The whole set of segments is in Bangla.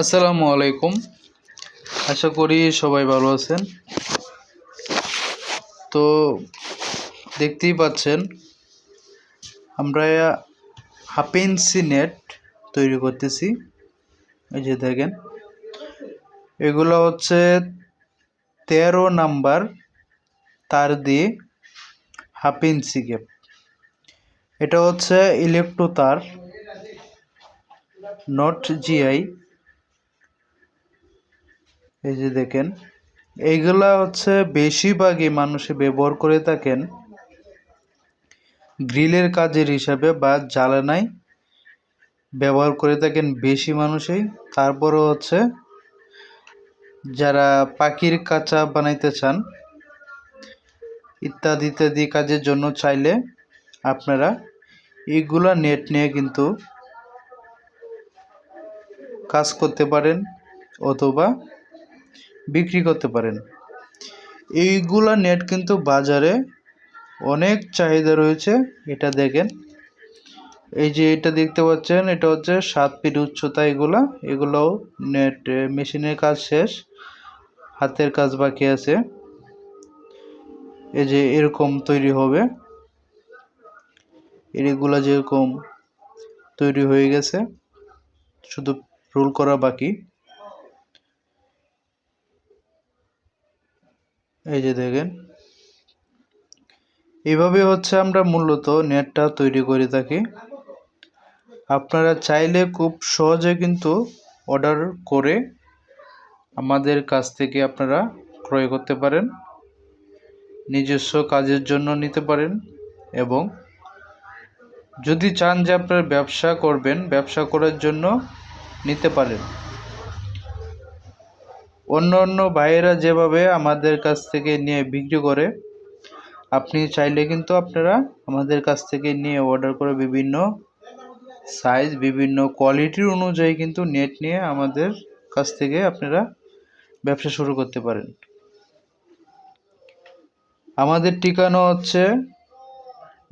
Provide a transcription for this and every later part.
আসসালামু আলাইকুম। আশা করি সবাই ভালো আছেন। তো দেখতেই পাচ্ছেন, আমরা হাফেন্সি নেট তৈরি করতেছি। এই যে দেখেন, এগুলো হচ্ছে তেরো নাম্বার তার দিয়ে হাফ ইঞ্চি এটা হচ্ছে ইলেকট্রো তার নট জিআই এই যে দেখেন, এইগুলা হচ্ছে বেশিরভাগই মানুষে ব্যবহার করে থাকেন গ্রিলের কাজের হিসাবে বা জ্বালানায় ব্যবহার করে থাকেন বেশি মানুষই। তারপরে হচ্ছে যারা পাখির কাঁচা বানাইতে চান, ইত্যাদি ইত্যাদি কাজের জন্য চাইলে আপনারা এইগুলা নেট নিয়ে কিন্তু কাজ করতে পারেন অথবা বিক্রি করতে পারেন। এইগুলা নেট কিন্তু বাজারে অনেক চাহিদা রয়েছে, এটা দেখেন। এই যে এটা দেখতে পাচ্ছেন, এটা হচ্ছে সাত ফিট উচ্চতা এগুলা, এগুলোও নেট মেশিনের কাজ শেষ, হাতের কাজ বাকি আছে। এই যে এরকম তৈরি হবে। এগুলা যেরকম তৈরি হয়ে গেছে, শুধু রোল করা বাকি। এই যে দেখেন। এভাবে হচ্ছে আমরা মূলত নেটটা তৈরি করে থাকি। আপনারা চাইলে খুব সহজে কিন্তু অর্ডার করে আমাদের কাছ থেকে আপনারা ক্রয় করতে পারেন। নিজস্ব কাজের জন্য নিতে পারেন এবং যদি চান যে আপনার ব্যবসা করবেন, ব্যবসা করার জন্য নিতে পারেন। অন্য অন্য ভাইয়েরা যেভাবে আমাদের কাছ থেকে নিয়ে বিক্রি করে, আপনি চাইলে কিন্তু আপনারা আমাদের কাছ থেকে নিয়ে অর্ডার করে বিভিন্ন সাইজ বিভিন্ন কোয়ালিটির অনুযায়ী কিন্তু নেট নিয়ে আমাদের কাছ থেকে আপনারা ব্যবসা শুরু করতে পারেন। আমাদের ঠিকানা হচ্ছে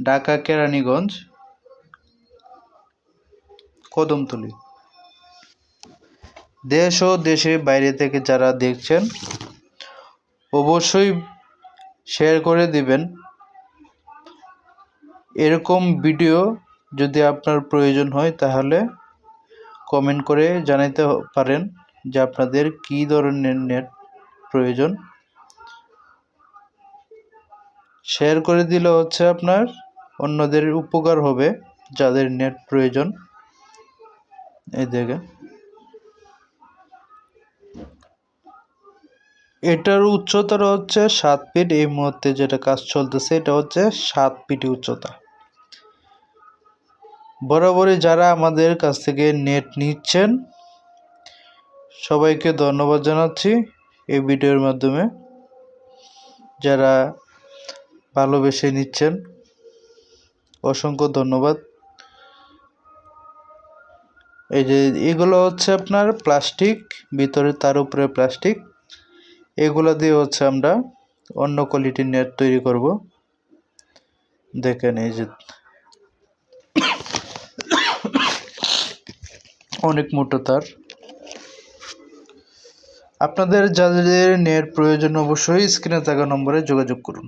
ঢাকা কেরানীগঞ্জ, কদমতলি। দেশ ও দেশের বাইরে থেকে যারা দেখছেন, অবশ্যই শেয়ার করে দিবেন। এরকম ভিডিও যদি আপনার প্রয়োজন হয়, তাহলে কমেন্ট করে জানাতে পারেন যে আপনাদের কী ধরনের নেট প্রয়োজন। শেয়ার করে দিলে হচ্ছে আপনার অন্যদের উপকার হবে, যাদের নেট প্রয়োজন। এই দেখেন। এটার উচ্চতা হচ্ছে সাত ফিট। এই মুহূর্তে যেটা কাজ চলতেছে, এটা হচ্ছে সাত ফিট উচ্চতা। বরাবরই যারা আমাদের কাছ থেকে নেট নিচ্ছেন, সবাইকে ধন্যবাদ জানাচ্ছি এই ভিডিওর মাধ্যমে। যারা ভালোবেসে নিচ্ছেন, অসংখ্য ধন্যবাদ। এই যে এগুলো হচ্ছে আপনার প্লাস্টিক, ভিতরে তার উপরে প্লাস্টিক। এগুলো দিয়ে হচ্ছে আমরা অন্য কোয়ালিটির নেট তৈরি করব। দেখেন এই যে অনেক মোটো তার। আপনাদের যাদের নেট প্রয়োজন অবশ্যই স্ক্রিনে থাকা নম্বরে যোগাযোগ করুন।